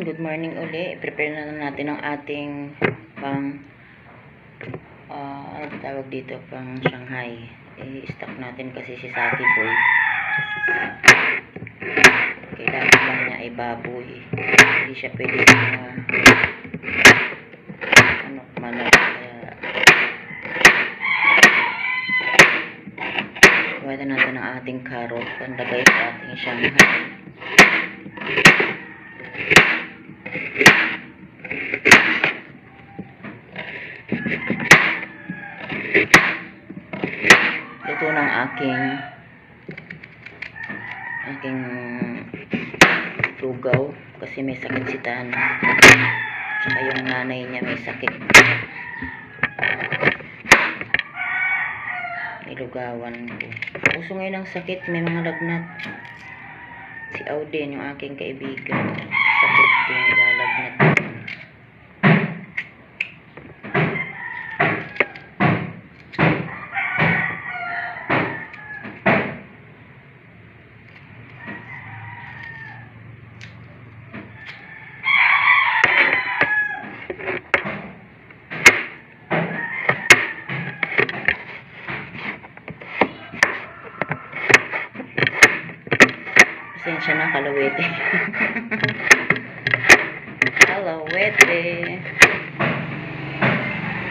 good morning uli. Prepare na natin ang ating pang ah ano tawag dito, pang Shanghai. I-stock natin kasi si Saki Boy. Kailangan lang niya ay baboy. Hindi siya pwede na ano, manok. Kaya Gawa natin ang ating carrot. Pandagay sa ating Shanghai. Aking aking lugaw kasi may sakit si Tana. Tsaka yung nanay niya may sakit. Nilugawan ko. Uso ngayon ang sakit, may mga lagnat. Si Auden, yung aking kaibigan. Sakit din, nilalagnat. Pasensya na, kalawete. kalawete.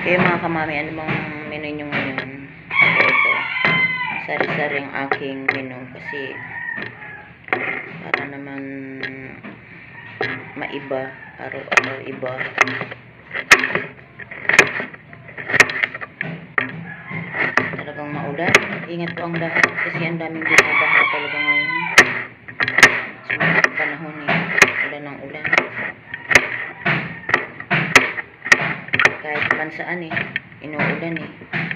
Kaya mga kamami, ano bang menu nyo ngayon? Ito. Sari-sari ang aking menu kasi para naman maiba, araw-araw iba. Talagang maulan. Ingat po ang lahat kasi ang daming binabaha talaga ngayon. Ang panahon eh. Ulan ng ulan. Kahit man saan eh. Inuulan eh.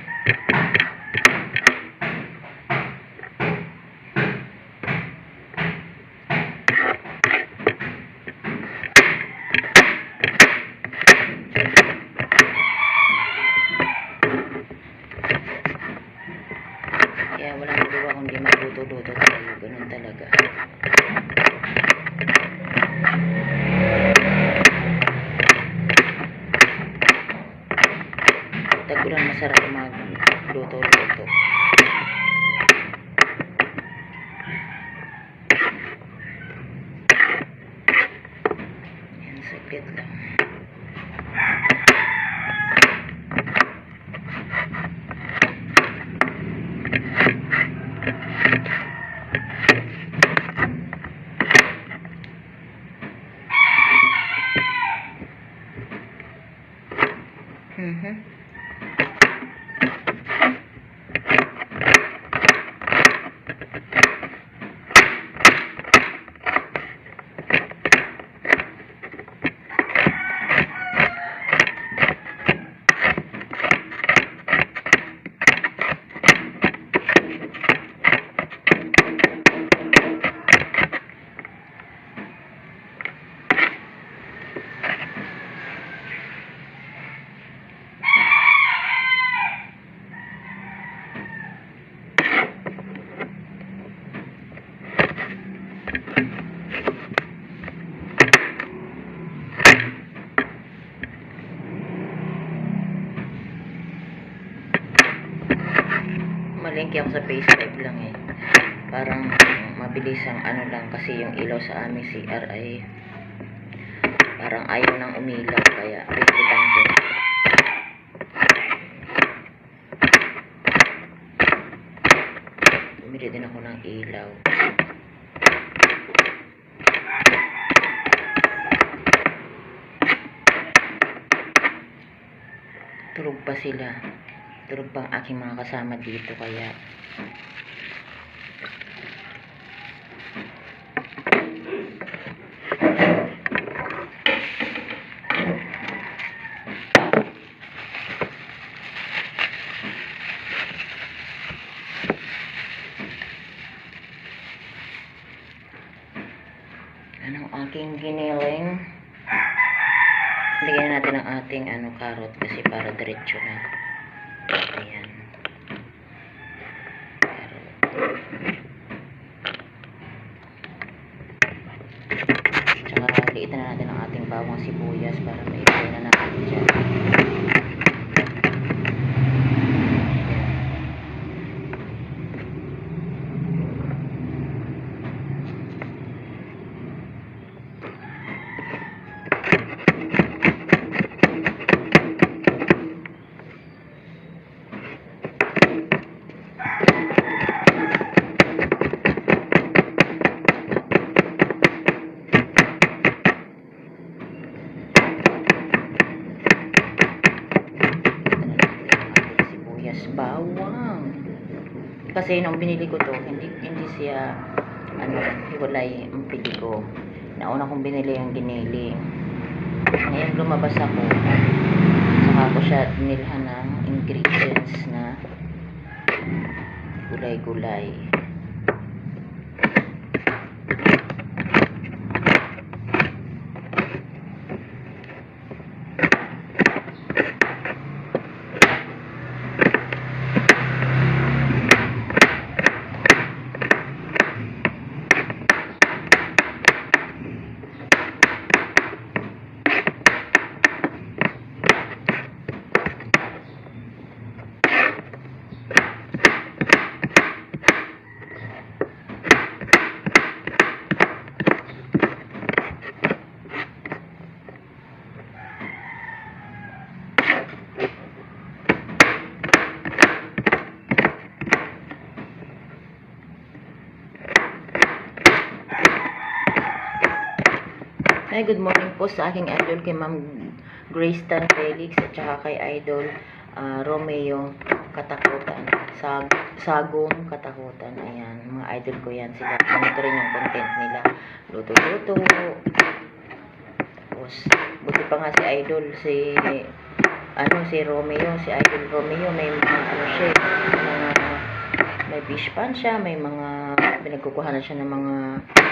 Malingki ako sa face 5 lang eh. Parang mabilis ang ano lang kasi yung ilaw sa aming CR ay parang ayaw nang umilaw kaya pipitan ko. Bumili din ako ng ilaw. Tulog pa sila. Tulog pa ang aking mga kasama dito kaya Yan ang aking giniling. Lagyan natin ang ating ano, carrot kasi para diretso na. Ayan. Carrot. Tsaka liitan na natin ang bawang sibuyas para sibuyas bawang. Kasi nung binili ko to hindi hindi siya ano hiwalay ang pili ko. Nauna kong binili ang giniling ngayon lumabas ako. Saka ko siya nilhan ng ingredients na gulay-gulay Hi, good morning po sa aking idol kay Ma'am Grace Tan Felix at saka kay idol ah, Romeo Katakutan. Sag Sagong Katakutan. Ayan, mga idol ko yan sila. Ganito rin yung content nila. Luto-luto. Tapos, buti pa nga si idol, si ano, si Romeo, si idol Romeo, may mga ano siya, mga may fish pan siya, may mga pinagkukuhanan siya ng mga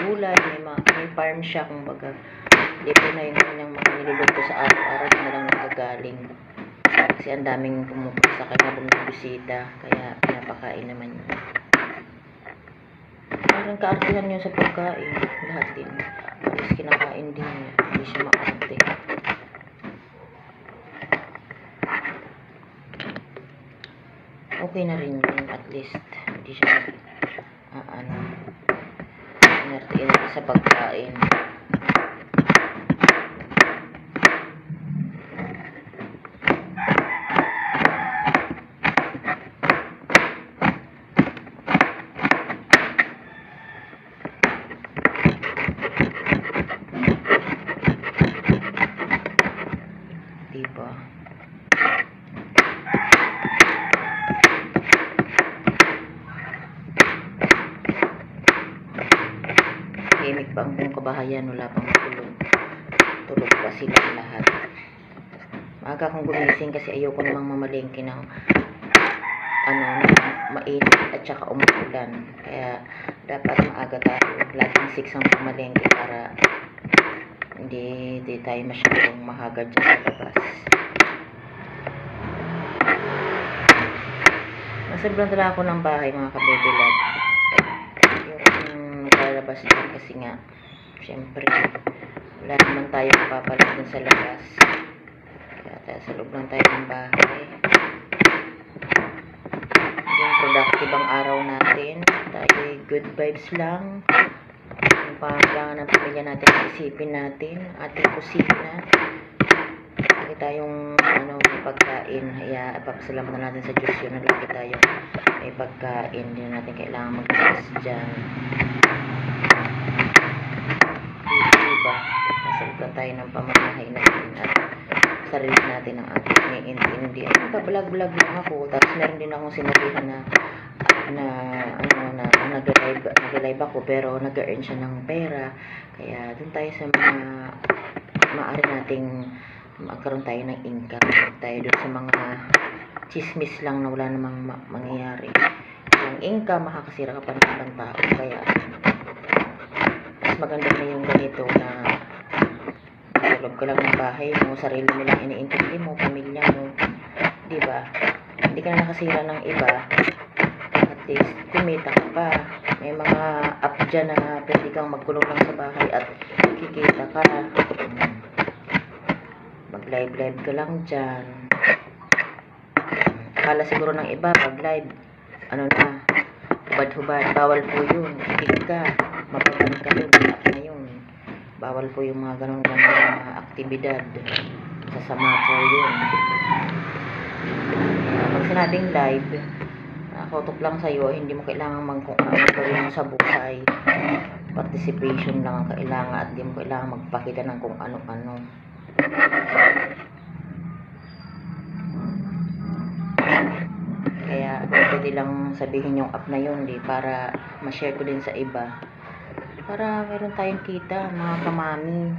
gulay, may, mga, may farm siya, kumbaga. Dito na yung kanyang mga niluluto sa araw-araw na lang nagagaling. Kasi ang daming pumupunta sa kanya bumibisita, kaya pinapakain naman niya. Parang kaartihan yun sa pagkain, lahat din. Alis kinakain din niya, hindi siya maarte. Okay na rin yun, at least. Hindi siya, ah, ano, inartiin sa pagkain. Diba? Tahimik pa ang buong kabahayan, wala pang tulog. Tulog pa sila lahat. Maaga akong gumising kasi ayoko namang mamalengke ng ano, mainit at saka umuulan. Kaya dapat maaga tayo. Laging 6 ang pumalengke para hindi, hindi tayo masyadong mahagad dyan sa labas. Nasobrang tala ako ng bahay mga kabebilad. Yung naglalabas din kasi nga, syempre, wala naman tayo mapapalit dun sa labas. Kaya tayo sa loob lang tayo ng bahay. Yung productive ang araw natin. Tayo good vibes lang. Yung pangangailangan ng pamilya natin, isipin natin, ating kusina. Lagi tayong ano, pagkain. Kaya ipapasalamat na natin sa Diyos yun lagi tayong may pagkain. Hindi na natin kailangan magtiis dyan. Diba? Nasalita tayo ng pamamahay natin at sarili natin ang ating iniintindihan. Nagka-vlog-vlog lang ako. Tapos meron din akong sinabihan na na ano na nag-live nag-live ako pero nag-earn siya ng pera kaya dun tayo sa mga maaari nating magkaroon tayo ng income Huwag tayo dun sa mga chismis lang na wala namang ma- mangyayari yung income makakasira ka pa ng ibang tao kaya mas maganda na yung ganito na nasa loob ka lang ng bahay mo sarili mo lang iniintindi mo pamilya mo di ba hindi ka na nakasira ng iba at least kumita ka pa may mga app dyan na pwede kang magkulong lang sa bahay at kikita ka Mm. live live ka lang dyan. Akala siguro ng iba, pag live, ano na, hubad-hubad, bawal po yun. Itig ka, mapapan ka rin. Bawal po yung mga ganun ganun mga aktibidad. Sasama po yun. Kaya pag sinabing live, nakatutok lang sa'yo, hindi mo kailangan mag kung gawin mo sa buhay. Participation lang ang kailangan at hindi mo kailangan magpakita ng kung ano-ano. Kaya pwede lang sabihin yung app na yun di para ma-share ko din sa iba. Para meron tayong kita mga kamami.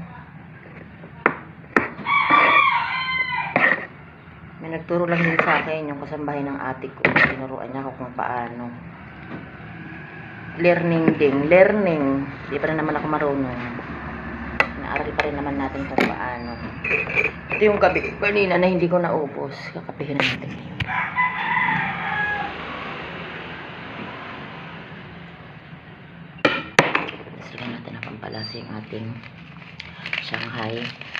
May nagturo lang din sa akin yung kasambahay ng ate ko. Tinuruan niya ako kung paano. Learning din. Learning. Di pa rin naman ako marunong. Naaral pa rin naman natin kung paano. Ito yung gabi kanina na hindi ko naubos. Kakapihin natin ngayon. Sila natin ang pampalasa ating Shanghai.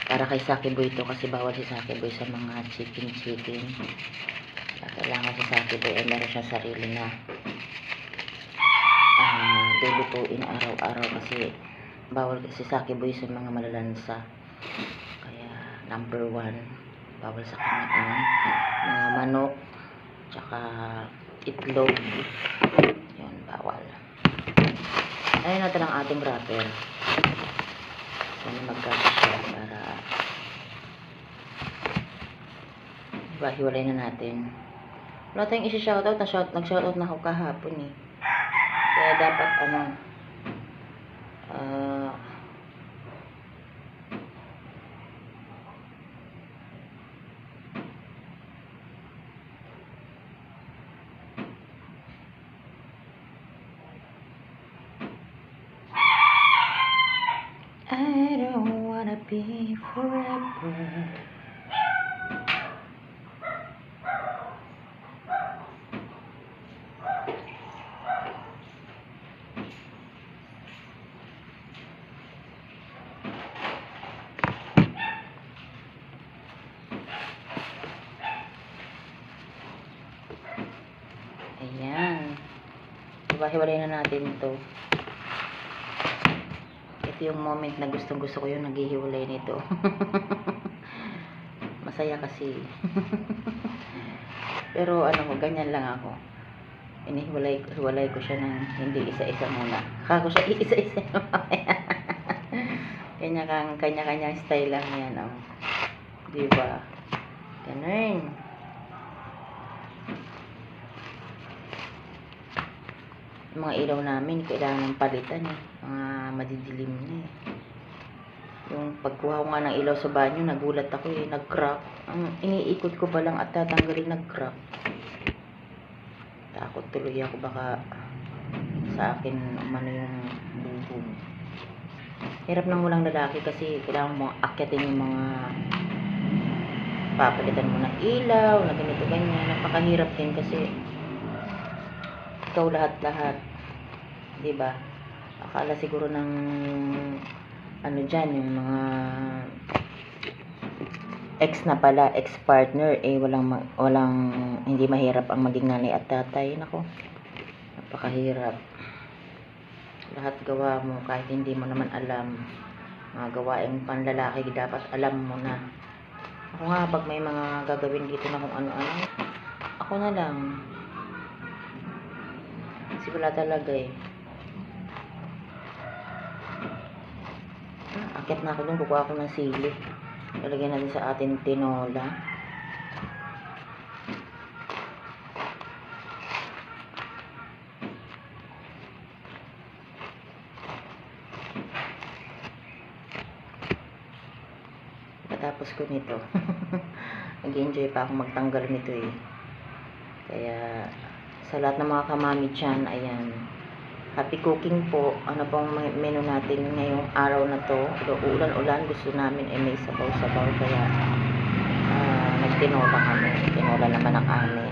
Para kay Saki Boy ito kasi bawal si Saki Boy sa mga chicken chicken. Kailangan si Saki Boy ay meron siyang sarili na ah lulutuin araw-araw kasi bawal si Saki Boy sa mga malalansa. Kaya number one, bawal sa kanya ang mga manok, tsaka itlog. Yun, bawal. Ayun natin ang ating wrapper. Sana magkano siya para diba, na natin. Wala tayong isi-shoutout. Nag-shoutout na ako kahapon eh. Kaya dapat ano be forever. Ayan. Diba, hiwalay na natin ito. Yung moment na gustong gusto ko yung naghihiwalay nito. Masaya kasi. Pero ano ko, ganyan lang ako. Inihiwalay hiwalay ko siya ng hindi isa-isa muna. Kako siya isa-isa kanya kang kanya-kanyang style lang yan. Oh. Diba? Ganun. Mga ilaw namin, kailangan ng palitan eh. Mga madidilim na eh. Yung pagkuha nga ng ilaw sa banyo, nagulat ako eh, nag-crack. Ang iniikot ko pa lang at tatanggalin nag-crack. Takot tuloy ako baka sa akin umano yung buhong. Hirap ng walang lalaki kasi kailangan mo akyatin yung mga papalitan mo ng ilaw, na ganito ganyan. Napakahirap din kasi ikaw lahat-lahat. 'Di ba? Akala siguro ng ano diyan yung mga ex na pala, ex-partner eh walang walang hindi mahirap ang maging nanay at tatay. Nako. Napakahirap. Lahat gawa mo kahit hindi mo naman alam. Mga gawaing panlalaki dapat alam mo na. Ako nga pag may mga gagawin dito na kung ano-ano, ako na lang. Kasi wala talaga eh. Akit na ako dun, kukuha ako ng sili. Lalagyan natin sa ating tinola. Patapos ko nito. Nag-enjoy pa ako magtanggal nito eh. Kaya sa lahat ng mga kamami dyan, ayan. Happy cooking po. Ano pong me- menu natin ngayong araw na to. Ulan-ulan, gusto namin ay may sabaw-sabaw. Kaya ah, nagtinola kami. Tinola naman ang amin.